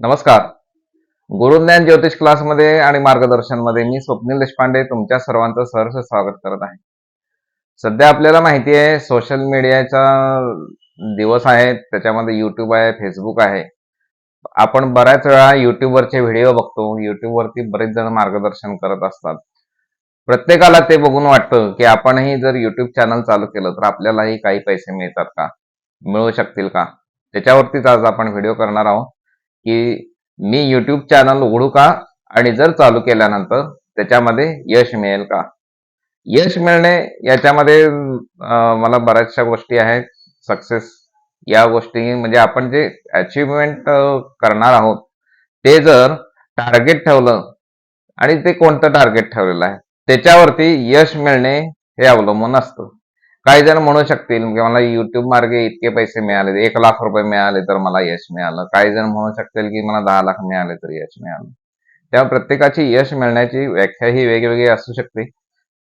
नमस्कार. गुरुज्ञान ज्योतिष क्लासमध्ये आणि मार्गदर्शनमध्ये मी स्वप्नील देशपांडे तुमच्या सर्वांचं सहर्ष स्वागत करत आहे. सध्या आपल्याला माहिती आहे सोशल मीडियाचा दिवस आहे त्याच्यामध्ये युट्यूब आहे फेसबुक आहे. आपण बऱ्याच वेळा युट्यूबवरचे व्हिडिओ बघतो युट्यूबवरती बरेच जण मार्गदर्शन करत असतात. प्रत्येकाला ते बघून वाटतं की आपणही जर युट्यूब चॅनल चालू केलं तर आपल्यालाही काही पैसे मिळतात का? मिळू शकतील का? त्याच्यावरतीच आज आपण व्हिडिओ करणार आहोत. की मी यूट्यूब चॅनल उघडू का? आणि जर चालू केल्यानंतर त्याच्यामध्ये यश मिळेल का? यश मिळणे याच्यामध्ये मला बऱ्याचशा गोष्टी आहेत. सक्सेस या गोष्टी म्हणजे आपण जे अचिव्हमेंट करणार आहोत ते जर टार्गेट ठेवलं आणि ते कोणतं टार्गेट ठेवलेलं आहे त्याच्यावरती यश मिळणे हे अवलंबून असतं. काही जण म्हणू शकतील की मला युट्यूब मार्गे इतके पैसे मिळाले एक लाख रुपये मिळाले तर मला यश मिळालं. काही जण म्हणू शकतील की मला दहा लाख मिळाले तर यश मिळालं. तेव्हा प्रत्येकाची यश मिळण्याची व्याख्या ही वेगवेगळी असू शकते.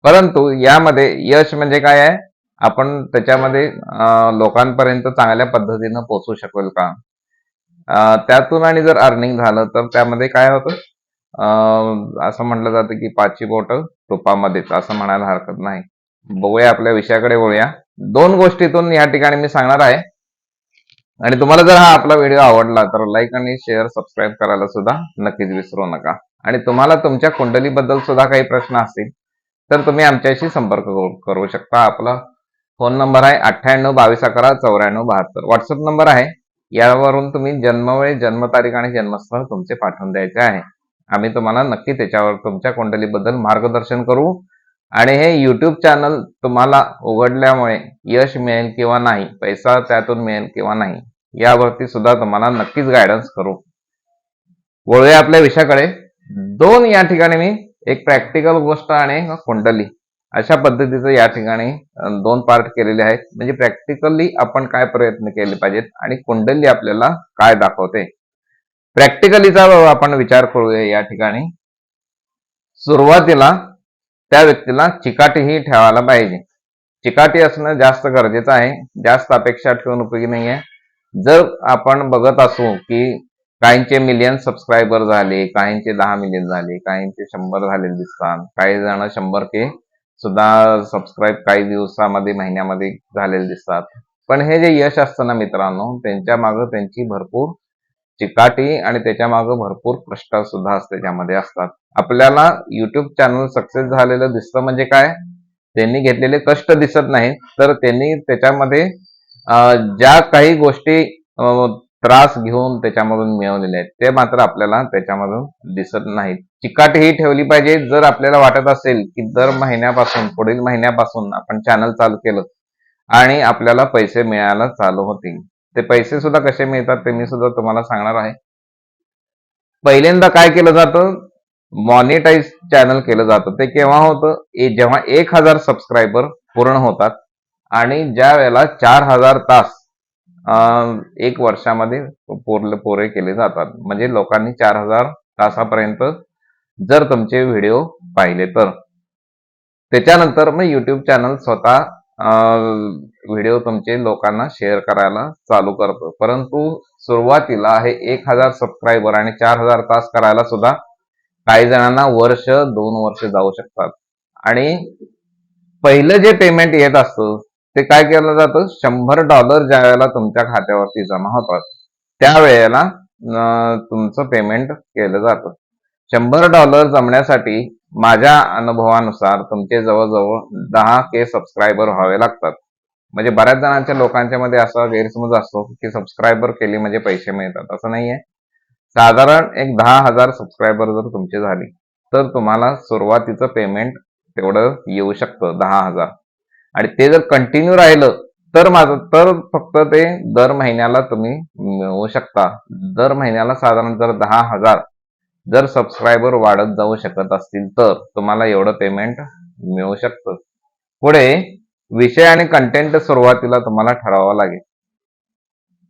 परंतु यामध्ये यश म्हणजे काय आहे? आपण त्याच्यामध्ये लोकांपर्यंत चांगल्या पद्धतीनं पोचू शकेल का? त्यातून आणि जर अर्निंग झालं तर त्यामध्ये काय होतं? असं म्हटलं जातं की पाचवी बोट तुपामध्येच असं म्हणायला हरकत नाही. बघूया आपल्या विषयाकडे वळूया दोन गोष्टीतून या ठिकाणी मी सांगणार आहे. आणि तुम्हाला जर हा आपला व्हिडिओ आवडला तर लाईक आणि शेअर सबस्क्राईब करायला सुद्धा नक्कीच विसरू नका. आणि तुम्हाला तुमच्या कुंडलीबद्दल सुद्धा काही प्रश्न असतील तर तुम्ही आमच्याशी संपर्क करू- करू शकता. आपला फोन नंबर आहे अठ्ठ्याण्णव बावीस अकरा चौऱ्याण्णव बहात्तर. व्हॉट्सअप नंबर आहे. यावरून तुम्ही जन्मवेळ जन्मतारीख आणि जन्मस्थळ तुमचे पाठवून द्यायचे आहे. आम्ही तुम्हाला नक्की त्याच्यावर तुमच्या कुंडलीबद्दल मार्गदर्शन करू. आणि हे यूट्यूब चॅनल तुम्हाला उघडल्यामुळे यश मिळेल किंवा नाही पैसा त्यातून मिळेल किंवा नाही यावरती सुद्धा तुम्हाला नक्कीच गायडन्स करू. वळूया आपल्या विषयाकडे. दोन या ठिकाणी मी एक प्रॅक्टिकल गोष्ट आणि कुंडली. अशा पद्धतीचं या ठिकाणी दोन पार्ट केलेले आहेत. म्हणजे प्रॅक्टिकली आपण काय प्रयत्न केले पाहिजेत आणि कुंडली आपल्याला काय दाखवते. प्रॅक्टिकलीचा आपण विचार करूया या ठिकाणी. सुरुवातीला त्या व्यक्तीला चिकाटीही ठेवायला पाहिजे. चिकाटी असणं जास्त गरजेचं आहे. जास्त अपेक्षा ठेवून उपयोगी नाही आहे जर आपण बघत असू की काहींचे मिलियन सबस्क्रायबर झाले काहींचे दहा मिलियन झाले काहींचे शंभर झाले दिसतात काही जण शंभर के सुद्धा सबस्क्राईब काही दिवसामध्ये महिन्यामध्ये झालेले दिसतात. पण हे जे यश असतं ना मित्रांनो त्यांच्या मागं त्यांची भरपूर चिकाटी आणि त्याच्या मागं भरपूर कष्ट सुद्धा त्याच्यामध्ये असतात. आपल्याला युट्यूब चॅनल सक्सेस झालेलं दिसतं म्हणजे काय? त्यांनी घेतलेले कष्ट दिसत नाहीत. तर त्यांनी त्याच्यामध्ये ज्या काही गोष्टी त्रास घेऊन त्याच्यामधून मिळवलेले आहेत ते मात्र आपल्याला त्याच्यामधून दिसत नाहीत. चिकाटी ही ठेवली पाहिजे जर आपल्याला वाटत असेल की दर महिन्यापासून पुढील महिन्यापासून आपण चॅनल चालू केलं आणि आपल्याला पैसे मिळायला चालू होतील. ते पैसे सुद्धा कसे मिळतात ते मी सुद्धा तुम्हाला सांगणार आहे. पहिल्यांदा काय केलं जातं? मॉनिटाईज चॅनल केलं जातं. ते केव्हा होतं? जेव्हा एक हजार सबस्क्रायबर पूर्ण होतात आणि ज्या वेळेला चार हजार तास एक वर्षामध्ये पोरले पुरे केले जातात. म्हणजे लोकांनी चार हजार तासापर्यंत जर तुमचे व्हिडिओ पाहिले तर. त्याच्यानंतर मग युट्यूब चॅनल स्वतः व्हिडिओ तुमचे लोकांना शेअर करायला चालू करतो. परंतु सुरुवातीला हे एक हजार सबस्क्रायबर आणि चार हजार तास करायला सुद्धा काही जणांना वर्ष दोन वर्ष जाऊ शकतात. आणि पहिलं जे पेमेंट येत असतं ते काय केलं जातं? शंभर डॉलर ज्या वेळेला तुमच्या खात्यावरती जमा होतात त्यावेळेला तुमचं पेमेंट केलं जातं. शंभर डॉलर जमण्यासाठी माझ्या अनुभवानुसार तुमचे जवळजवळ दहा के सबस्क्रायबर व्हावे लागतात. म्हणजे बऱ्याच जणांच्या लोकांच्या मध्ये असा गैरसमज असतो की सबस्क्रायबर केली म्हणजे पैसे मिळतात. असं नाहीये. साधारण एक दहा हजार सबस्क्रायबर जर तुमचे झाले तर तुम्हाला सुरुवातीचं पेमेंट तेवढं येऊ शकतं दहा हजार. आणि ते जर कंटिन्यू राहिलं तर माझं तर फक्त ते दर महिन्याला तुम्ही मिळवू शकता. दर महिन्याला साधारण जर दहा हजार जर सबस्क्रायबर वाढत जाऊ शकत असतील तर तुम्हाला एवढं पेमेंट मिळू शकतं. पुढे विषय आणि कंटेंट सुरुवातीला तुम्हाला ठरवावा लागेल.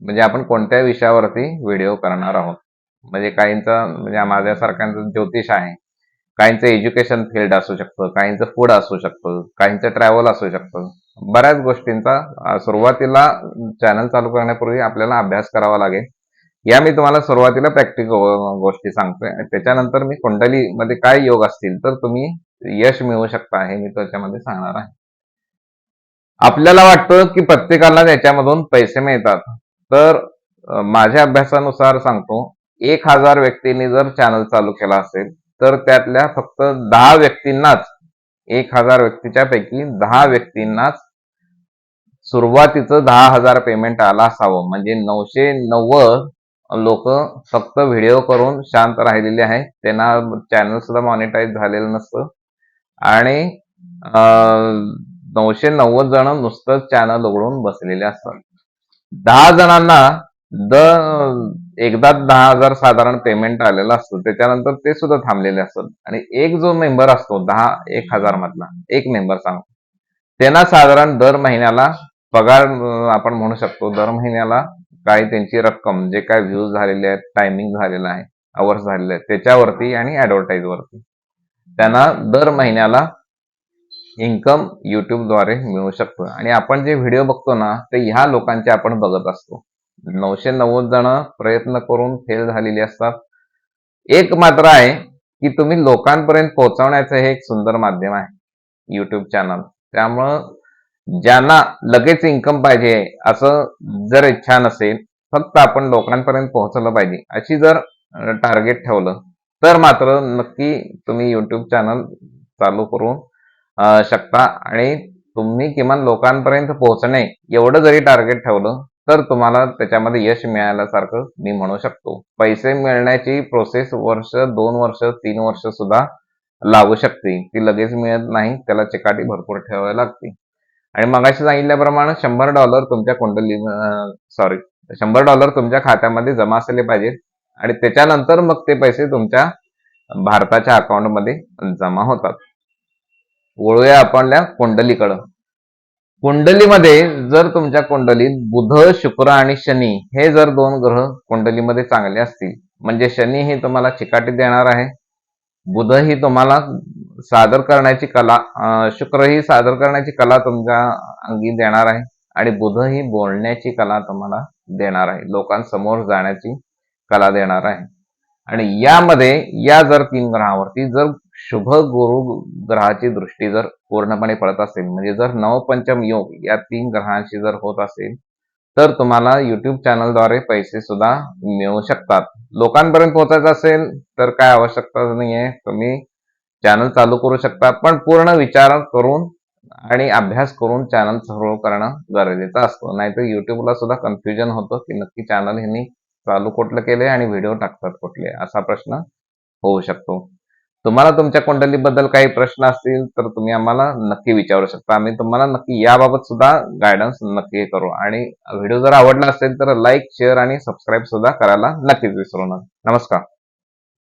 म्हणजे आपण कोणत्या विषयावरती व्हिडिओ करणार आहोत? म्हणजे काहींचा म्हणजे माझ्यासारख्यांचं ज्योतिष आहे. काहींचं एज्युकेशन फील्ड असू शकतं काहींचं फूड असू शकतं काहींचं ट्रॅव्हल असू शकतं. बऱ्याच गोष्टींचा सुरुवातीला चॅनल चालू करण्यापूर्वी आपल्याला अभ्यास करावा लागेल. या मी तुम्हाला सुरुवातीला प्रॅक्टिकल गोष्टी सांगतोय. त्याच्यानंतर मी कुंडलीमध्ये काय योग असतील तर तुम्ही यश मिळवू शकता हे मी त्याच्यामध्ये सांगणार आहे. आपल्याला वाटतं की प्रत्येकाला त्याच्यामधून पैसे मिळतात. तर माझ्या अभ्यासानुसार सांगतो एक हजार व्यक्तींनी जर चॅनल चालू केला असेल तर त्यातल्या फक्त दहा व्यक्तींनाच एक हजार व्यक्तीच्या पैकी दहा व्यक्तींनाच सुरुवातीचं दहा हजार पेमेंट आला असावं. म्हणजे नऊशे नव्वद लोक फक्त व्हिडिओ करून शांत राहिलेले आहेत. त्यांना चॅनल सुद्धा मॉनिटाईज झालेलं नसतं. आणि नऊशे नव्वद जण नुसतं चॅनल उघडून बसलेले असतात. दहा जणांना द एकदा दहा हजार साधारण पेमेंट आलेलं असतं. त्याच्यानंतर ते सुद्धा थांबलेले असतात. आणि एक जो मेंबर असतो दहा एक हजार मधला एक मेंबर सांगतो त्यांना साधारण दर महिन्याला पगार आपण म्हणू शकतो दर महिन्याला काही त्यांची रक्कम जे काय व्ह्यूज झालेले आहेत टायमिंग झालेलं आहे अवर्स झालेले आहेत त्याच्यावरती आणि ऍडव्हर्टाईज वरती. त्यांना दर महिन्याला इन्कमद्वारे मिळू शकतो. आणि आपण जे व्हिडिओ बघतो ना ते ह्या लोकांचे आपण बघत असतो. नऊशे नव्वद जण प्रयत्न करून फेल झालेली असतात. एक मात्र आहे की तुम्ही लोकांपर्यंत पोहोचवण्याचं हे एक सुंदर माध्यम आहे युट्यूब चॅनल त्यामुळं ज्यांना लगेच इन्कम पाहिजे असं जर इच्छा नसेल फक्त आपण लोकांपर्यंत पोहोचलं पाहिजे. अशी जर टार्गेट ठेवलं तर मात्र नक्की तुम्ही युट्यूब चॅनल चालू करून शकता आणि तुम्ही किमान लोकांपर्यंत पोहोचणे एवढं जरी टार्गेट ठेवलं तर तुम्हाला त्याच्यामध्ये यश मिळाल्यासारखं मी म्हणू शकतो. पैसे मिळण्याची प्रोसेस वर्ष दोन वर्ष तीन वर्ष सुद्धा लागू शकते. ती लगेच मिळत नाही त्याला चिकाटी भरपूर ठेवावी लागते. आणि मगाशी सांगितल्याप्रमाणे शंभर डॉलर तुमच्या कुंडली सॉरी शंभर डॉलर तुमच्या खात्यामध्ये जमा असले पाहिजेत आणि त्याच्यानंतर मग ते पैसे तुमच्या भारताच्या अकाउंटमध्ये जमा होतात. वळूया आपणल्या कुंडलीकडं. कुंडलीमध्ये जर तुमच्या कुंडलीत बुध शुक्र आणि शनी हे जर दोन ग्रह कुंडलीमध्ये चांगले असतील म्हणजे शनी हे तुम्हाला चिकाटी देणार आहे बुध ही तुम्हाला सादर करण्याची कला शुक्र ही सादर करण्याची कला तुमच्या अंगी देणार आहे आणि बुध ही बोलण्याची कला तुम्हाला देणार आहे लोकांसमोर जाण्याची कला देणार आहे. आणि यामध्ये या जर तीन ग्रहावरती जर शुभ गुरु ग्रहाची दृष्टी जर पूर्णपणे पडत असेल म्हणजे जर नवपंचम योग या तीन ग्रहांशी जर होत असेल तर तुम्हाला युट्यूब चॅनलद्वारे पैसे सुद्धा मिळू शकतात. लोकांपर्यंत पोहोचायचं असेल तर काय आवश्यकता नाहीये. तुम्ही चॅनल चालू करू शकता पण पूर्ण विचार करून आणि अभ्यास करून चॅनल सुरू करणं गरजेचं असतं. नाहीतर युट्यूबला सुद्धा कन्फ्युजन होतं की नक्की चॅनल ह्यांनी चालू कुठलं केलंय आणि व्हिडिओ टाकतात कुठले असा प्रश्न होऊ शकतो. तुम्हाला तुमच्या कुंडलीबद्दल काही प्रश्न असतील तर तुम्ही आम्हाला नक्की विचारू शकता. आम्ही तुम्हाला नक्की याबाबत सुद्धा गायडन्स नक्की करू. आणि व्हिडिओ जर आवडला असेल तर लाईक शेअर आणि सबस्क्राईब सुद्धा करायला नक्कीच विसरू नका. नमस्कार.